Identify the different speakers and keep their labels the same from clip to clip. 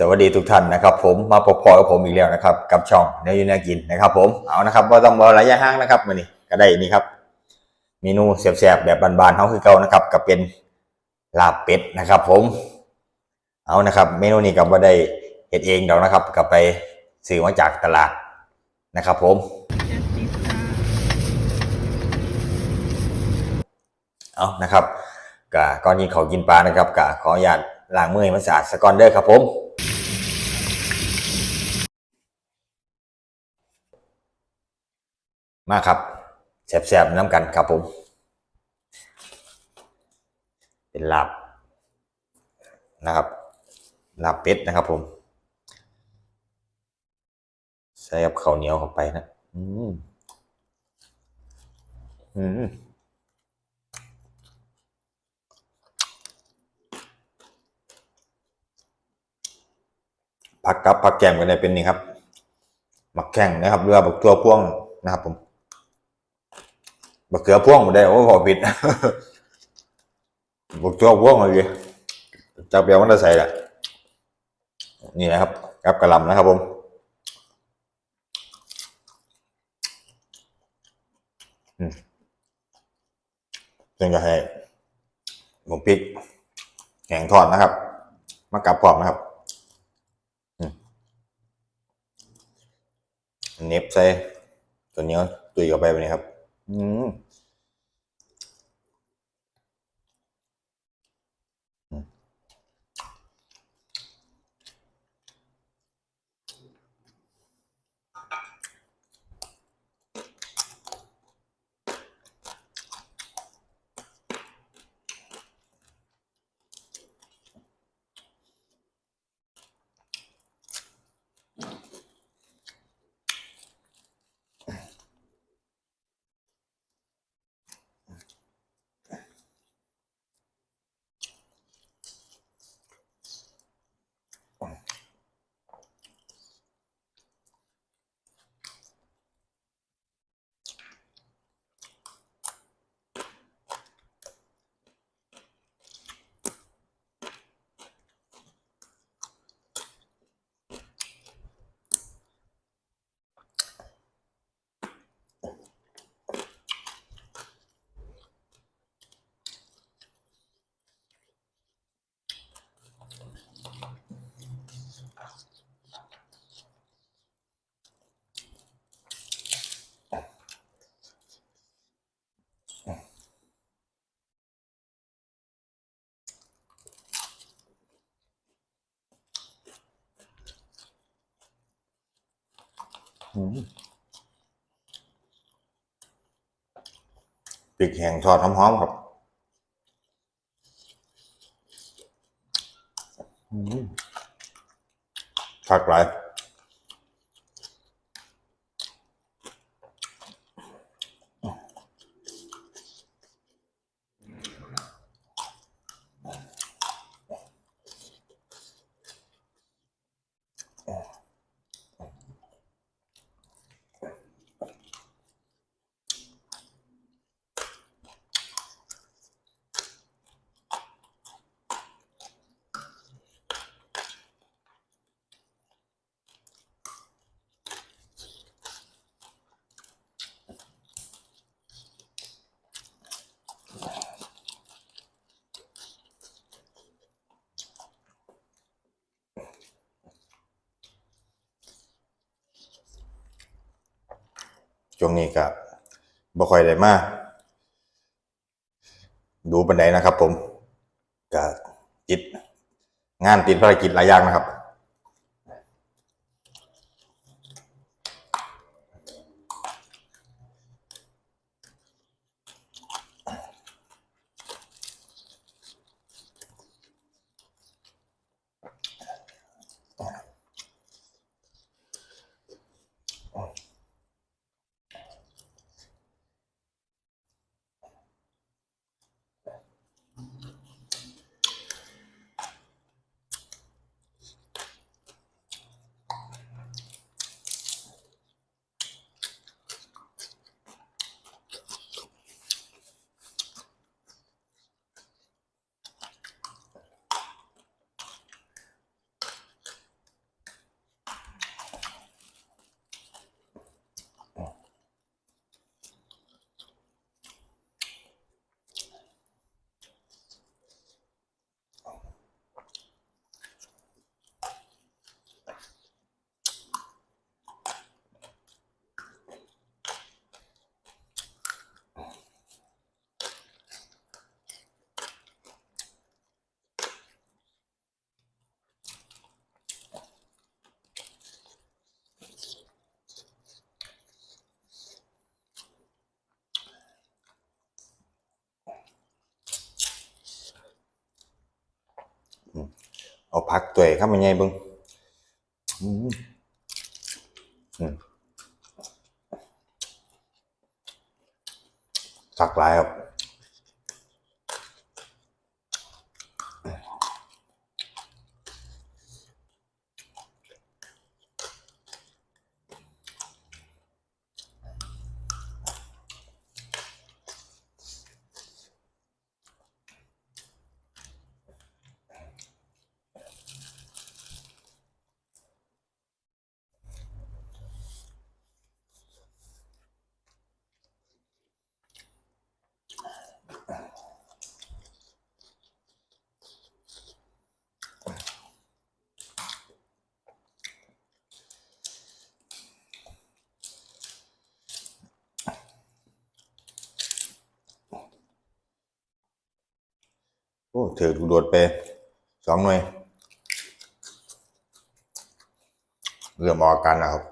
Speaker 1: สวัสดีทุกท่านนะครับผมมาพบพอกับผมอีกแล้วนะครับกับช่องเนื้อยูนากินนะครับผมเอานะครับว่าต้องบอระยะห่างนะครับมื่อนี้ก็ได้นี่ครับเมนูเสียบๆแบบบานๆเขาคือเก่านะครับก็เป็นลาบเป็ดนะครับ ผม เอานะครับ เมนูนี้ก็บ่ได้เฮ็ดเองเดอกนะครับก็ไปซื้อมาจากตลาดนะครับ ผม เอานะครับกะก่อนกินเขากินปลานะครับกะขออนุญาตล้างมือให้มันสะอาดสะก่อนเด้อครับผม มาครับแสบๆน้ำกันครับผม เป็นลาบนะครับลาบเป็ดนะครับผม ใส่กับข้าวเหนียวเข้าไปนะ อืมอืมผักกับผักแกมกันได้เป็นนี่ครับหมักแข้งนะครับเรือบักตัวพ่วงนะครับผม บักเขือพ่วงมดได้โอ้พอผิด บักตัวพ่วงเลยจะเปลี่ยนมันจะใส่ละนี่นะครับกับกระลำนะครับผมอืมซึ่งจะให้หมูพริกแห้งทอดนะครับ มากับพร้อมนะครับเน็บใส่ตัวเนี้ยตุยเข้าไปแบบนี้ครับ อืมอืม ปีกแห้งทอดหอมๆครับผักหลาย ช่วงนี้ก็บ่ค่อยได้มาดูปันไดนะครับผมก็จิตงานติดภารกิจหลายอย่างนะครับ อ เอาพักตัวเข้ามาไงบึงสักหลายครับ โอ้ถือลูกโดดไปสองหน่วยเริ่มออกาการแล้วครับ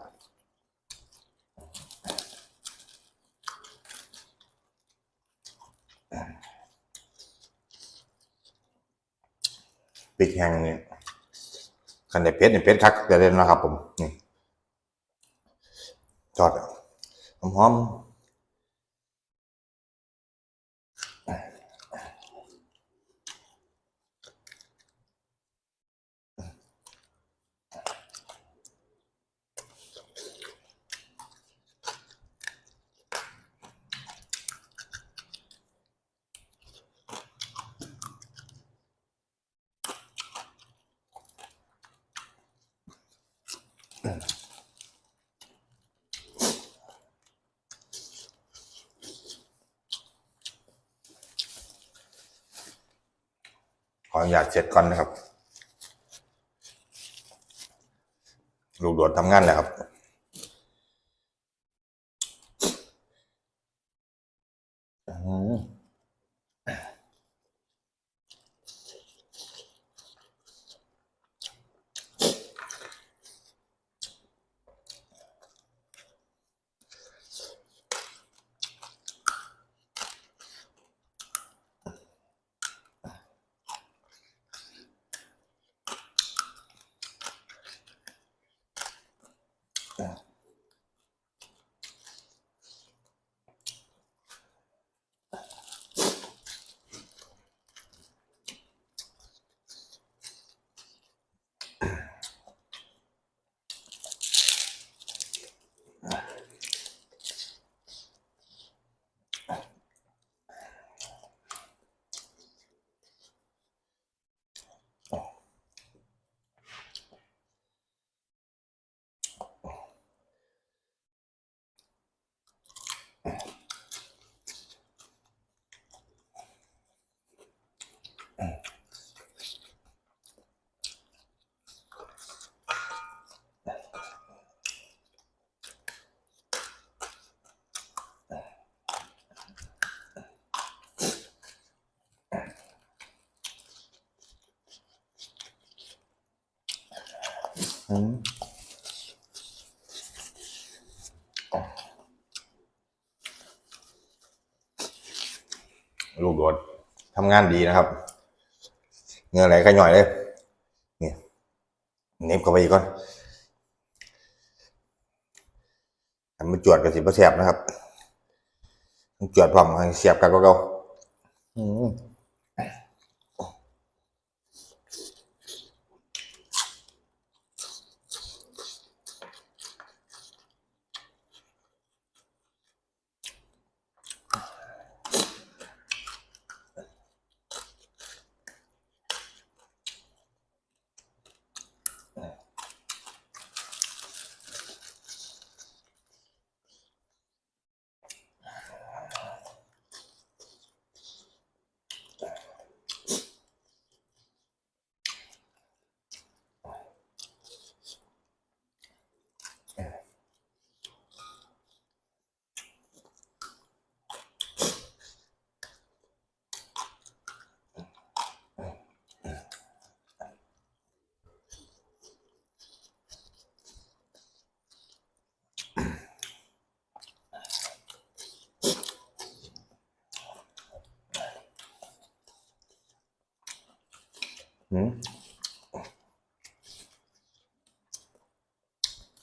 Speaker 1: พริกแห้งนี่คันได้เผ็ดนี่เผ็ดคักจะเล่นนะครับผมนี่จอดหอมหอม ขออนุญาตเสร็จก่อนนะครับ ลูกโดดทำงานแล้วครับ Yeah. อืมลูกโดดทำงานดีนะครับเงื่อไหลก็หน่อยเลยนี่เน็บเข้าไปอีกก่อนทำมาจวดกับสิบเสียบนะครับ จวดพร้อมเสียบกันก็เก่าอืม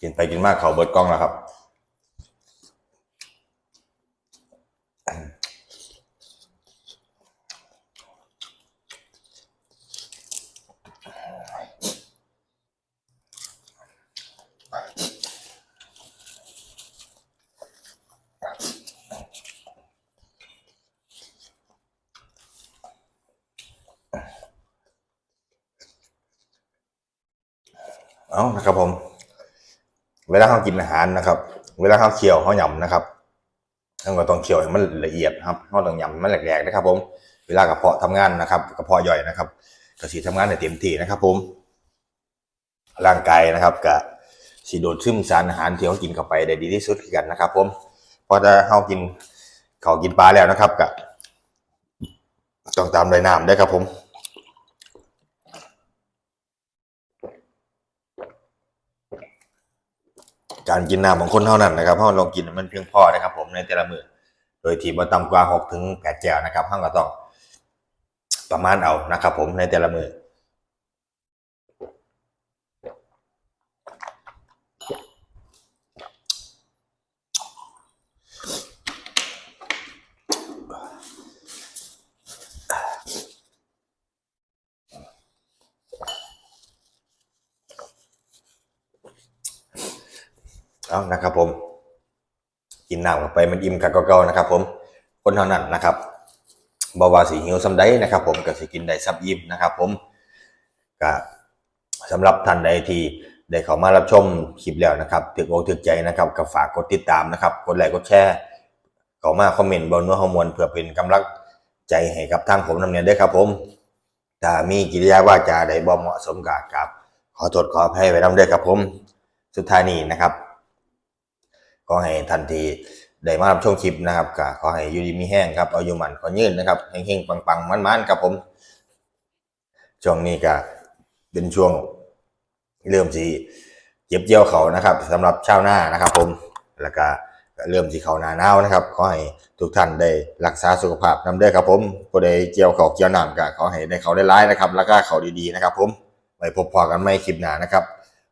Speaker 1: กินไปกินมากเขาเบิดกล้องแล้วครับ เอานะครับผม เวลาเขากินอาหารนะครับ เวลาเขาเคี่ยวเขาหยำนะครับเราก็ต้องเคี่ยวให้มันละเอียดครับเขาต้องหยำมันแหลกๆนะครับ ผม เวลากระเพาะทำงานนะครับกระเพาะย่อยนะครับกระสีทำงานในเต็มที่นะครับ ผม ร่างกายนะครับกับสีโดดซึมสารอาหารที่เขากินเข้าไปได้ดีที่สุดกันนะครับ ผมเพราะเขากินเขากินปลาแล้วนะครับกับต้องตามด้วยน้ำด้วยครับผม การกินน้ำของคนเท่านั้นนะครับเพราะลองกินมันเพียงพอนะครับ ผมในแต่ละมือโดยที่บ่ต่ำกว่าหกถึงแปดแก้วนะครับเราก็ต้องประมาณเอานะครับ ผมในแต่ละมือ เอานะครับ ผม กินน้ำเข้าไปมันอิ่มคักเก่าๆนะครับ ผมคนเท่านั้นนะครับบาวาสีหิวสำได้นะครับ ผมก็สิกินได้ซับอิ่มนะครับ ผมก็สำหรับท่านใดที่ได้เข้ามารับชมคลิปแล้วนะครับถึกอกถึกใจนะครับก็ฝากกดติดตามนะครับกดไลค์กดแชร์เข้ามาคอมเมนต์บนนัวฮอร์โมนเพื่อเป็นกำลังใจให้กับทางผมนำเนียด้วยครับ ผมถ้ามีกิริยาว่าจาใดบ่เหมาะสมกับกับขอโทษขออภัยไว้นำด้วยครับผม สุดท้ายนี้นะครับ ก็ให้ทันทีได้มารับชมคลิปนะครับก็ขอให้ยูดีมีแห้งครับเอาอยู่มันขอยืนนะครับเฮงๆปังๆมันๆครับผมช่วงนี้ก็เป็นช่วงเริ่มสีเก็บเกี่ยวเขานะครับสำหรับชาวหน้านะครับ ผมแล้วก็เริ่มสีเขาหนาหนาวนะครับขอให้ทุกท่านได้รักษาสุขภาพนำเด้ครับผมผู้ใดเกี่ยวเขาเกี่ยวหน้ำก็ขอให้ได้เขาได้ร้ายนะครับ แล้วก็เขาดีๆนะครับ ผมไว้พบพอกันไม่คลิปหนานะครับ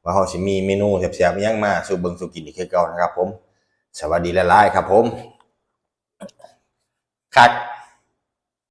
Speaker 1: ว่าเขาสิมีเมนูแซ่บๆยังมาสู่เบิงสู่กินอีกคือเก่านะครับผม สวัสดีหลายๆครับผมคัก